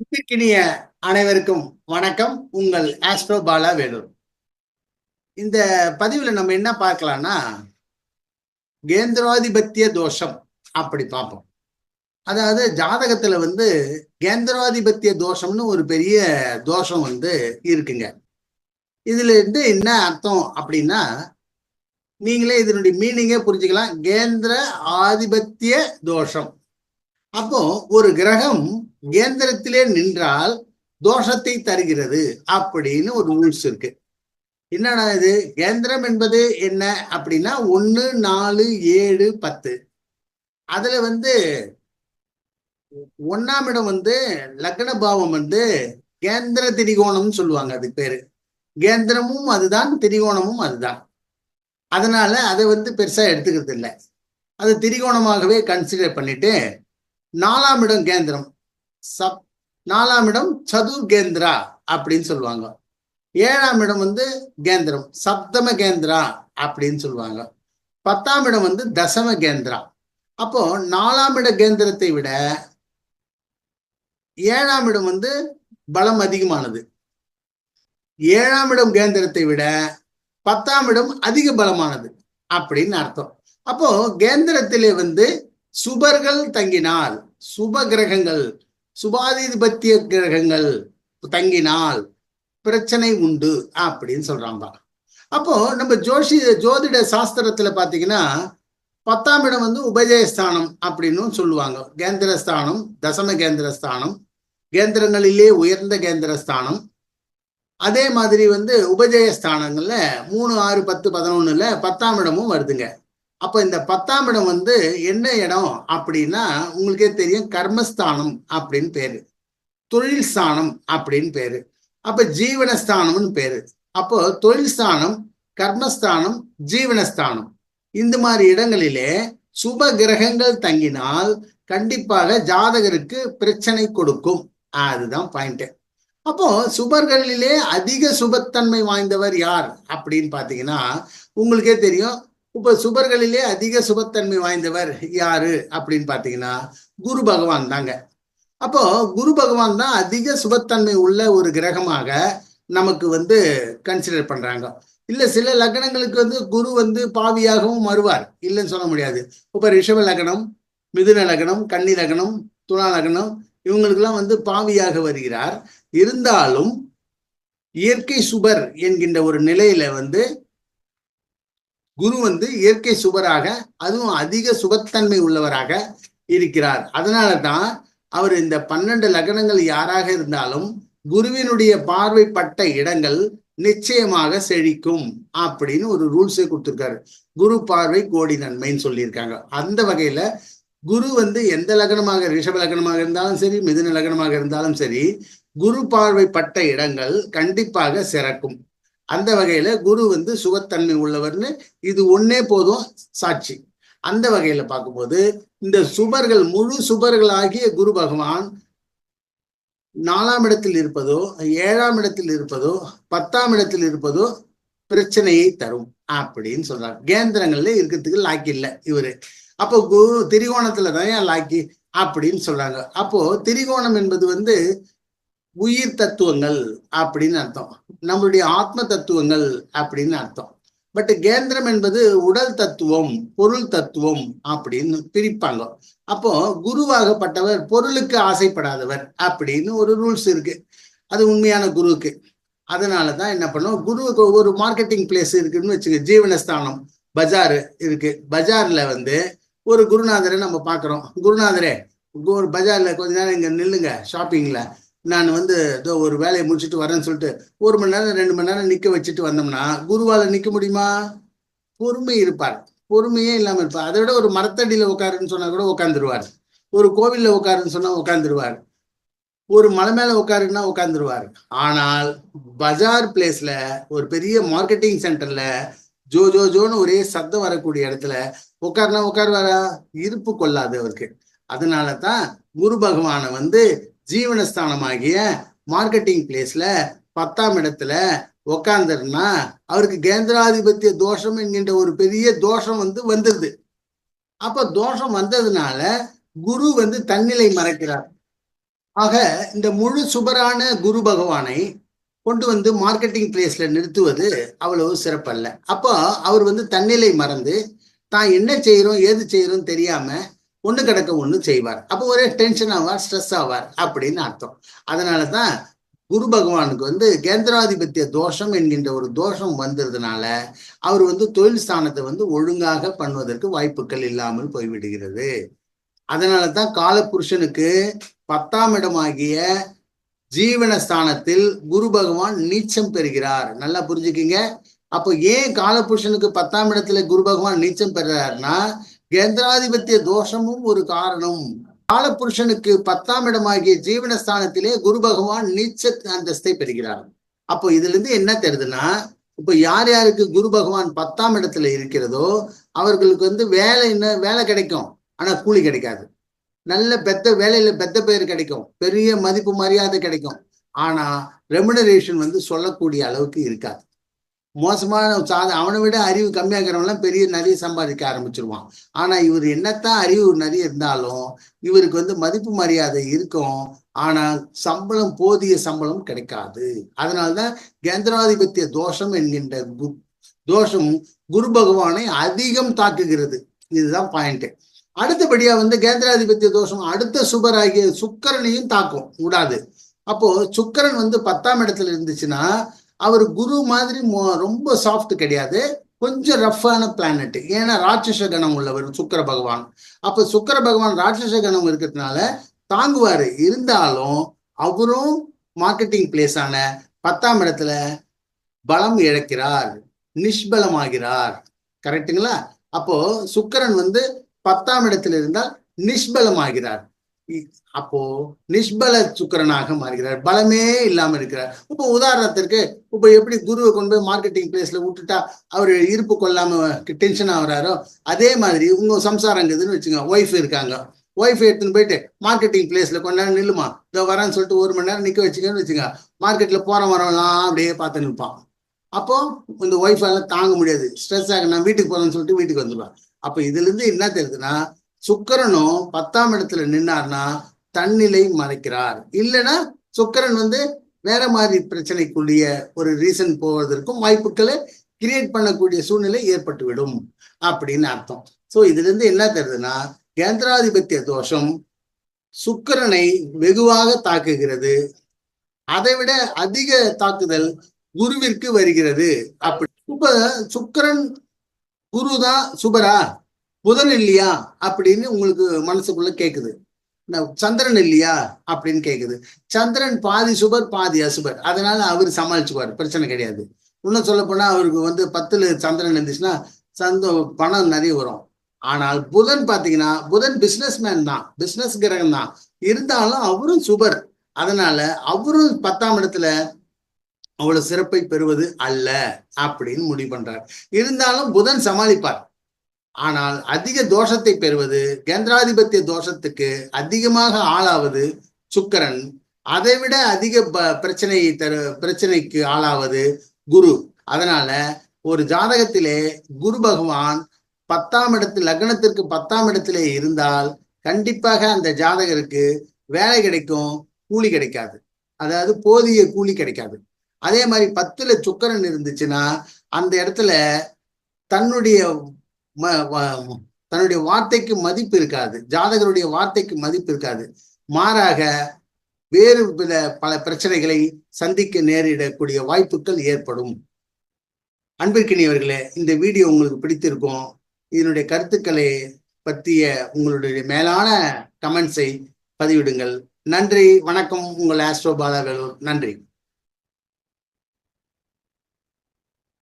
இன்றைக்கினிய அனைவருக்கும் வணக்கம். உங்கள் ஆஸ்ட்ரோ பாலா வேலூர். இந்த பதிவில் நம்ம என்ன பார்க்கலாம்னா கேந்திராதிபத்திய தோஷம் அப்படி பார்ப்போம். அதாவது ஜாதகத்துல வந்து கேந்திராதிபத்திய தோஷம்னு ஒரு பெரிய தோஷம் வந்து இருக்குங்க. இதுல இருந்து என்ன அர்த்தம் அப்படின்னா நீங்களே இதனுடைய மீனிங்கே புரிஞ்சுக்கலாம். கேந்திர ஆதிபத்திய தோஷம். அப்போ ஒரு கிரகம் கேந்திரத்திலே நின்றால் தோஷத்தை தருகிறது அப்படின்னு ஒரு ரூல்ஸ் இருக்கு. என்னடா இது? கேந்திரம் என்பது என்ன? அப்படின்னா ஒன்னு நாலு ஏழு பத்து. அதுல வந்து ஒன்னாம் இடம் வந்து லக்ன பாவம் வந்து கேந்திர திரிகோணம்னு சொல்லுவாங்க அதுக்கு பேரு. கேந்திரமும் அதுதான் திரிகோணமும் அதுதான். அதனால அதை வந்து பெருசா எடுத்துக்கிறது இல்லை. அது திரிகோணமாகவே கன்சிடர் பண்ணிட்டு நாலாம் இடம் கேந்திரம். சப் நாலாம் இடம் சதுர் கேந்திரா அப்படின்னு சொல்லுவாங்க. ஏழாம் இடம் வந்து கேந்திரம் சப்தம கேந்திரா அப்படின்னு சொல்லுவாங்க. பத்தாம் இடம் வந்து தசம கேந்திரா. அப்போ நாலாம் இட கேந்திரத்தை விட ஏழாம் இடம் வந்து பலம் அதிகமானது. ஏழாம் இடம் கேந்திரத்தை விட பத்தாம் இடம் அதிக பலமானது அப்படின்னு அர்த்தம். அப்போ கேந்திரத்திலே வந்து சுபர்கள் தங்கினால் சுப கிரகங்கள் சுபாதிபத்திய கிரகங்கள் தங்கினால் பிரச்சனை உண்டு அப்படின்னு சொல்றாங்க அப்போ நம்ம ஜோஷி ஜோதிட சாஸ்திரத்துல பாத்தீங்கன்னா பத்தாம் இடம் வந்து உபஜயஸ்தானம் அப்படின்னு சொல்லுவாங்க. கேந்திரஸ்தானம் தசம கேந்திரஸ்தானம் கேந்திரங்களிலே உயர்ந்த கேந்திரஸ்தானம். அதே மாதிரி வந்து உபஜயஸ்தானங்கள்ல மூணு ஆறு பத்து பதினொன்னுல பத்தாம் இடமும் வருதுங்க. அப்ப இந்த பத்தாம் இடம் வந்து என்ன இடம் அப்படின்னா உங்களுக்கே தெரியும் கர்மஸ்தானம் அப்படின்னு பேரு. தொழில் ஸ்தானம் அப்படின்னு பேரு. அப்ப ஜீவனஸ்தானம்னு பேரு. அப்போ தொழில் ஸ்தானம் கர்மஸ்தானம் ஜீவனஸ்தானம். இந்த மாதிரி இடங்களிலே சுப கிரகங்கள் தங்கினால் கண்டிப்பாக ஜாதகருக்கு பிரச்சனை கொடுக்கும். அதுதான் பாயிண்ட் அப்போ சுபர்களிலே அதிக சுபத்தன்மை வாய்ந்தவர் யார் அப்படின்னு பாத்தீங்கன்னா உங்களுக்கே தெரியும் இப்ப சுபர்களிலே அதிக சுபத்தன்மை வாய்ந்தவர் யாரு அப்படின்னு பாத்தீங்கன்னா குரு பகவான் தாங்க. அப்போ குரு பகவான் தான் அதிக சுபத்தன்மை உள்ள ஒரு கிரகமாக நமக்கு வந்து கன்சிடர் பண்றாங்க. இல்ல சில லக்னங்களுக்கு வந்து குரு வந்து பாவியாகவும் வருவார். இல்லைன்னு சொல்ல முடியாது. இப்ப ரிஷப லக்னம் மிதுன லக்னம் கன்னி லக்னம் துணா லக்னம் இவங்களுக்கெல்லாம் வந்து பாவியாக வருகிறார். இருந்தாலும் இயற்கை சுபர் என்கின்ற ஒரு நிலையில வந்து குரு வந்து இயற்கை சுபராக அதுவும் அதிக சுபத்தன்மை உள்ளவராக இருக்கிறார். அதனால தான் அவர் இந்த பன்னெண்டு லக்னங்கள் யாராக இருந்தாலும் குருவினுடைய பார்வைப்பட்ட இடங்கள் நிச்சயமாக செழிக்கும் அப்படின்னு ஒரு ரூல்ஸே கொடுத்துருக்காரு. குரு பார்வை கோடி நன்மைன்னு சொல்லியிருக்காங்க. அந்த வகையில குரு வந்து எந்த லக்னமாக ரிஷப லக்னமாக இருந்தாலும் சரி மிதுன லக்னமாக இருந்தாலும் சரி குரு பார்வைப்பட்ட இடங்கள் கண்டிப்பாக சிறக்கும். அந்த வகையில குரு வந்து சுகத்தன்மை உள்ளவர்னு இது ஒன்னே போதும் சாட்சி. அந்த வகையில பார்க்கும்போது இந்த சுபர்கள் முழு சுபர்கள் ஆகிய குரு பகவான் நாலாம் இடத்தில் இருப்பதோ ஏழாம் இடத்தில் இருப்பதோ பத்தாம் இடத்தில் இருப்பதோ பிரச்சனையை தரும் அப்படின்னு சொல்றாங்க. கேந்திரங்கள்ல இருக்கிறதுக்கு லாக்கி இல்லை இவரு. அப்போ குரு திரிகோணத்துல தான் லாக்கி அப்படின்னு சொல்றாங்க. அப்போ திரிகோணம் என்பது வந்து உயிர் தத்துவங்கள் அப்படின்னு அர்த்தம். நம்மளுடைய ஆத்ம தத்துவங்கள் அப்படின்னு அர்த்தம். பட் கேந்திரம் என்பது உடல் தத்துவம் பொருள் தத்துவம் அப்படின்னு பிரிப்பாங்க. அப்போ குருவாகப்பட்டவர் பொருளுக்கு ஆசைப்படாதவர் அப்படின்னு ஒரு ரூல்ஸ் இருக்கு. அது உண்மையான குருவுக்கு. அதனால தான் என்ன பண்ணும் குருவுக்கு ஒரு மார்க்கெட்டிங் பிளேஸ் இருக்குன்னு வச்சுக்க ஜீவனஸ்தானம் பஜார் இருக்கு. பஜார்ல வந்து ஒரு குருநாதரை நம்ம பார்க்குறோம். குருநாதரே ஒரு பஜார்ல கொஞ்ச நேரம் இங்க நில்லுங்க ஷாப்பிங்ல நான் வந்து ஏதோ ஒரு வேலையை முடிச்சுட்டு வரேன்னு சொல்லிட்டு ஒரு மணி நேரம் ரெண்டு மணி நேரம் நிற்க வச்சுட்டு வந்தோம்னா குருவால நிற்க முடியுமா? பொறுமை இருப்பார். பொறுமையே இல்லாமல் இருப்பார். அதை விட ஒரு மரத்தடியில் உட்காருன்னு சொன்னால் கூட உட்காந்துருவார் ஒரு கோவிலில் உட்காருன்னு சொன்னால் உட்காந்துருவார் ஒரு மலை மேலே உட்காருன்னா உட்காந்துருவார் ஆனால் பஜார் பிளேஸ்ல ஒரு பெரிய மார்க்கெட்டிங் சென்டர்ல ஜோ ஜோ ஜோன்னு ஒரே சத்தம் வரக்கூடிய இடத்துல உட்காருனா உட்காருவாரா இருப்பு கொள்ளாது அவருக்கு அதனால தான் குரு பகவானை வந்து ஜீவனஸ்தானமாகிய மார்க்கெட்டிங் பிளேஸ்ல பத்தாம் இடத்துல உக்காந்துருன்னா அவருக்கு கேந்திராதிபத்திய தோஷம் என்கின்ற ஒரு பெரிய தோஷம் வந்து வந்துருது அப்ப தோஷம் வந்ததுனால குரு வந்து தன்னிலை மறைக்கிறார். ஆக இந்த முழு சுபரான குரு பகவானை கொண்டு வந்து மார்க்கெட்டிங் பிளேஸ்ல நிறுத்துவது அவ்வளவு சிறப்பல்ல. அப்போ அவர் வந்து தன்னிலை மறந்து தான் என்ன செய்யறோம் ஏது செய்யறோம் தெரியாம ஒண்ணு கிடக்க ஒண்ணு செய்வார். அப்போ ஒரே டென்ஷன் ஆவார் ஸ்ட்ரெஸ் ஆவார் அப்படின்னு அர்த்தம். அதனாலதான் குரு பகவானுக்கு வந்து கேந்திராதிபத்திய தோஷம் என்கின்ற ஒரு தோஷம் வந்ததுனால அவர் வந்து தொழில் ஸ்தானத்தை வந்து ஒழுங்காக பண்ணுவதற்கு வாய்ப்புகள் இல்லாமல் போய்விடுகிறது. அதனால தான் காலபுருஷனுக்கு பத்தாம் இடமாகிய ஜீவனஸ்தானத்தில் குரு பகவான் நீச்சம் பெறுகிறார். நல்லா புரிஞ்சுக்கிங்க. அப்போ ஏன் காலபுருஷனுக்கு பத்தாம் இடத்துல குரு பகவான் நீச்சம் பெறுறாருன்னா கேந்திராதிபத்திய தோஷமும் ஒரு காரணம். காலபுருஷனுக்கு பத்தாம் இடமாகிய ஜீவனஸ்தானத்திலே குரு பகவான் நீச்ச அந்தஸ்தை பெறுகிறார். அப்போ இதுல இருந்து என்ன தெரியுதுன்னா இப்ப யார் யாருக்கு குரு பகவான் பத்தாம் இடத்துல இருக்கிறதோ அவர்களுக்கு வந்து வேலை என்ன வேலை கிடைக்கும். ஆனா கூலி கிடைக்காது. நல்ல பெத்த வேலையில பெத்த பேர் கிடைக்கும். பெரிய மதிப்பு மரியாதை கிடைக்கும். ஆனா ரெமுனரேஷன் வந்து சொல்லக்கூடிய அளவுக்கு இருக்காது. மோசமான சாத அவனை விட அறிவு கம்மியாகிறவன்லாம் பெரிய நிறைய சம்பாதிக்க ஆரம்பிச்சிருவான். ஆனா இவர் என்னத்தான் அறிவு நிறைய இருந்தாலும் இவருக்கு வந்து மதிப்பு மரியாதை இருக்கும். ஆனா சம்பளம் போதிய சம்பளம் கிடைக்காது. அதனால்தான் கேந்திராதிபத்திய தோஷம் என்கின்ற கு தோஷம் குரு பகவானை அதிகம் தாக்குகிறது. இதுதான் பாயிண்ட் அடுத்தபடியா வந்து கேந்திராதிபத்திய தோஷம் அடுத்த சுபராகிய சுக்கரனையும் தாக்கும் கூடாது அப்போ சுக்கரன் வந்து பத்தாம் இடத்துல இருந்துச்சுன்னா அவர் குரு மாதிரி ரொம்ப சாஃப்ட் கிடையாது. கொஞ்சம் ரஃப்பான பிளானட் ஏன்னா ராட்சச கணம் உள்ளவர் சுக்கர பகவான். அப்ப சுக்கர பகவான் ராட்சச கணம் இருக்கிறதுனால தாங்குவாரு. இருந்தாலும் அவரும் மார்க்கெட்டிங் பிளேஸ் ஆன பத்தாம் இடத்துல பலம் இழக்கிறார். நிஷ்பலமாகிறார். கரெக்டுங்களா அப்போ சுக்கரன் வந்து பத்தாம் இடத்துல இருந்தால் நிஷ்பலமாகிறார். அப்போ நிஷ்பல சுக்கரனாக மாறுகிறார். பலமே இல்லாம இருக்கிறார். இப்போ உதாரணத்திற்கு இப்போ எப்படி குருவை கொண்டு போய் மார்க்கெட்டிங் பிளேஸ்ல விட்டுட்டா அவர் இருப்பு கொள்ளாம டென்ஷன் ஆகுறாரோ அதே மாதிரி உங்க சம்சாரங்குதுன்னு வச்சுங்க ஒய்ஃப் இருக்காங்க. ஒய்ஃப் எடுத்துன்னு போயிட்டு மார்க்கெட்டிங் பிளேஸ்ல கொஞ்ச நேரம் நில்லுமா? இதோ வரேன்னு சொல்லிட்டு ஒரு மணி நேரம் நிக்க வச்சுக்கன்னு வச்சுங்க மார்க்கெட்ல போற வரலாம் அப்படியே பார்த்து நிற்பான். அப்போ இந்த ஒய்ஃபால தாங்க முடியாது. ஸ்ட்ரெஸ் ஆக நான் வீட்டுக்கு போறேன்னு சொல்லிட்டு வீட்டுக்கு வந்துடுவான் அப்ப இதுல இருந்து என்ன தெரியுதுன்னா சுக்கரனும் பத்தாம் இடத்துல நின்னார்னா தன்னிலை மறைக்கிறார். இல்லைன்னா சுக்கரன் வந்து வேற மாதிரி பிரச்சனைக்குரிய ஒரு ரீசன் போவதற்கும் வாய்ப்புகளை கிரியேட் பண்ணக்கூடிய சூழ்நிலை ஏற்பட்டுவிடும் அப்படின்னு அர்த்தம். சோ இதுல இருந்து என்ன தெரியுதுன்னா கேந்திராதிபத்திய தோஷம் சுக்கரனை வெகுவாக தாக்குகிறது. அதை விட அதிக தாக்குதல் குருவிற்கு வருகிறது. அப்படி. இப்ப சுக்கரன் குரு தான் சுபரா? புதன் இல்லையா அப்படின்னு உங்களுக்கு மனசுக்குள்ள கேக்குது. சந்திரன் இல்லையா அப்படின்னு கேக்குது. சந்திரன் பாதி சுபர் பாதி அசுபர். அதனால அவர் சமாளிச்சுக்குவார். பிரச்சனை கிடையாது. இன்னும் சொல்ல போனா அவருக்கு வந்து பத்துல சந்திரன் இருந்துச்சுன்னா சந்த பணம் நிறைய வரும். ஆனால் புதன் பாத்தீங்கன்னா புதன் பிசினஸ் மேன் தான். பிசினஸ் கிரகம் தான். இருந்தாலும் அவரும் சுபர். அதனால அவரும் பத்தாம் இடத்துல அவ்வளவு சிறப்பை பெறுவது அல்ல அப்படின்னு முடிவு பண்றார். இருந்தாலும் புதன் சமாளிப்பார். ஆனால் அதிக தோஷத்தை பெறுவது கேந்திராதிபத்திய தோஷத்துக்கு அதிகமாக ஆளாவது சுக்கரன். அதை விட அதிக பிரச்சனையை தரு பிரச்சனைக்கு ஆளாவது குரு. அதனால ஒரு ஜாதகத்திலே குரு பகவான் பத்தாம் இடத்து லக்னத்திற்கு பத்தாம் இடத்திலே இருந்தால் கண்டிப்பாக அந்த ஜாதகருக்கு வேலை கிடைக்கும் கூலி கிடைக்காது. அதாவது போதிய கூலி கிடைக்காது. அதே மாதிரி பத்துல சுக்கரன் இருந்துச்சுன்னா அந்த இடத்துல தன்னுடைய தன்னுடைய வார்த்தைக்கு மதிப்பு இருக்காது. ஜாதகருடைய வார்த்தைக்கு மதிப்பு இருக்காது. மாறாக வேறு பல பல பிரச்சனைகளை சந்திக்க நேரிடக்கூடிய வாய்ப்புகள் ஏற்படும். அன்பிற்கினியவர்களே இந்த வீடியோ உங்களுக்கு பிடித்திருக்கும். இதனுடைய கருத்துக்களை பற்றிய உங்களுடைய மேலான கமெண்ட்ஸை பதிவிடுங்கள். நன்றி வணக்கம். உங்கள் ஆஸ்ட்ரோ வேலூர் நன்றி.